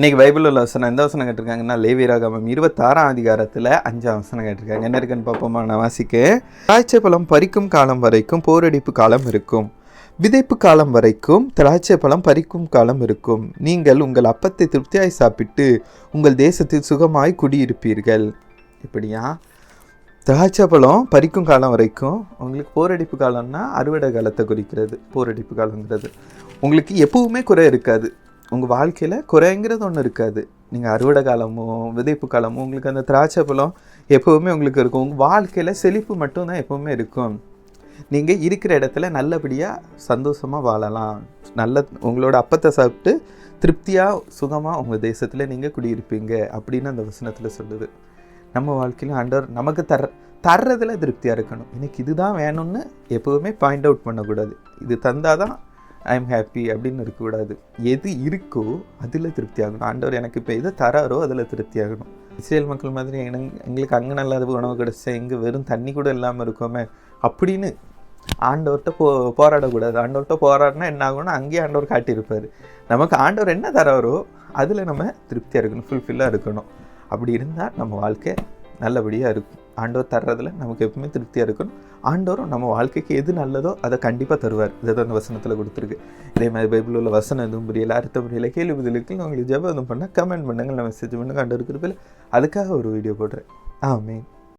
இன்னைக்கு பைபிள் உள்ள வசனம் எந்த வசனம் கேட்டிருக்காங்கன்னா லேவியராகமம் இருபத்தாறாம் அதிகாரத்தில் அஞ்சாம் வசனம் கேட்டிருக்காங்க. என்ன இருக்குன்னு பார்ப்போமா? நான் வாசிக்க திராட்சை பழம் பறிக்கும் காலம் வரைக்கும் போரடிப்பு காலம் இருக்கும். விதைப்பு காலம் வரைக்கும் திராட்சை பழம் பறிக்கும் காலம் இருக்கும். நீங்கள் உங்கள் அப்பத்தை திருப்தியாய் சாப்பிட்டு உங்கள் தேசத்தில் சுகமாய் குடியிருப்பீர்கள். இப்படியா திராட்சை பழம் பறிக்கும் காலம் வரைக்கும் உங்களுக்கு போரடிப்பு காலம்னா அறுவடை காலத்தை குறிக்கிறது. போரடிப்பு காலங்கிறது. உங்களுக்கு எப்பவுமே குறை இருக்காது. உங்கள் வாழ்க்கையில் குறைங்கிறது ஒன்று இருக்காது. நீங்கள் அறுவடை காலமோ விதைப்பு காலமோ உங்களுக்கு அந்த திராட்சை பழம் எப்போவுமே உங்களுக்கு இருக்கும். உங்கள் வாழ்க்கையில் செழிப்பு மட்டும்தான் எப்போவுமே இருக்கும். நீங்கள் இருக்கிற இடத்துல நல்லபடியாக சந்தோஷமாக வாழலாம். நல்ல உங்களோட அப்பத்தை சாப்பிட்டு திருப்தியாக சுகமாக உங்கள் தேசத்தில் நீங்கள் குடியிருப்பீங்க அப்படின்னு அந்த வசனத்தில் சொல்லுது. நம்ம வாழ்க்கையிலும் ஆண்டவர் நமக்கு தர தர்றதில் திருப்தியாக இருக்கணும். எனக்கு இதுதான் வேணும்னு எப்போவுமே பாயிண்ட் அவுட் பண்ணக்கூடாது. இது தந்தால் தான் ஐ எம் ஹாப்பி அப்படின்னு இருக்கக்கூடாது. எது இருக்கோ அதில் திருப்தி ஆகணும். ஆண்டவர் எனக்கு இப்போ எது தராரோ அதில் திருப்தி ஆகணும். இஸ்ரேல் மக்கள் மாதிரி எங்களுக்கு அங்கே நல்லா உணவு கிடச்சா எங்கே வெறும் தண்ணி கூட இல்லாமல் இருக்கோமே? அப்படின்னு ஆண்டவர்கிட்ட போ போராடக்கூடாது. ஆண்டவர்கிட்ட போராடினா என்ன ஆகும்னா அங்கேயே ஆண்டவர் காட்டியிருப்பார். நமக்கு ஆண்டவர் என்ன தராரோ அதில் நம்ம திருப்தியாக இருக்கணும் ஃபுல்ஃபில்லாக இருக்கணும். அப்படி இருந்தால் நம்ம வாழ்க்கை நல்லபடியாக இருக்கும். ஆண்டவர் தர்றதில் நமக்கு எப்பவுமே திருப்தியாக இருக்கணும். ஆண்டவரும் நம்ம வாழ்க்கைக்கு எது நல்லதோ அதை கண்டிப்பாக தருவார். இதை தான் அந்த வசனத்தில் கொடுத்துருக்கு. இதே மாதிரி பைபிள் உள்ள வசனம் எதுவும் புரியல அர்த்தம் புரியல கேள்வி பதிலுக்கு உங்களுக்கு ஜெபம் எதுவும் பண்ணால் கமெண்ட் பண்ணுங்கள் மெசேஜ் பண்ணுங்கள் ஆண்டவர் கிருப்பையில் அதுக்காக ஒரு வீடியோ போடுறேன். ஆமே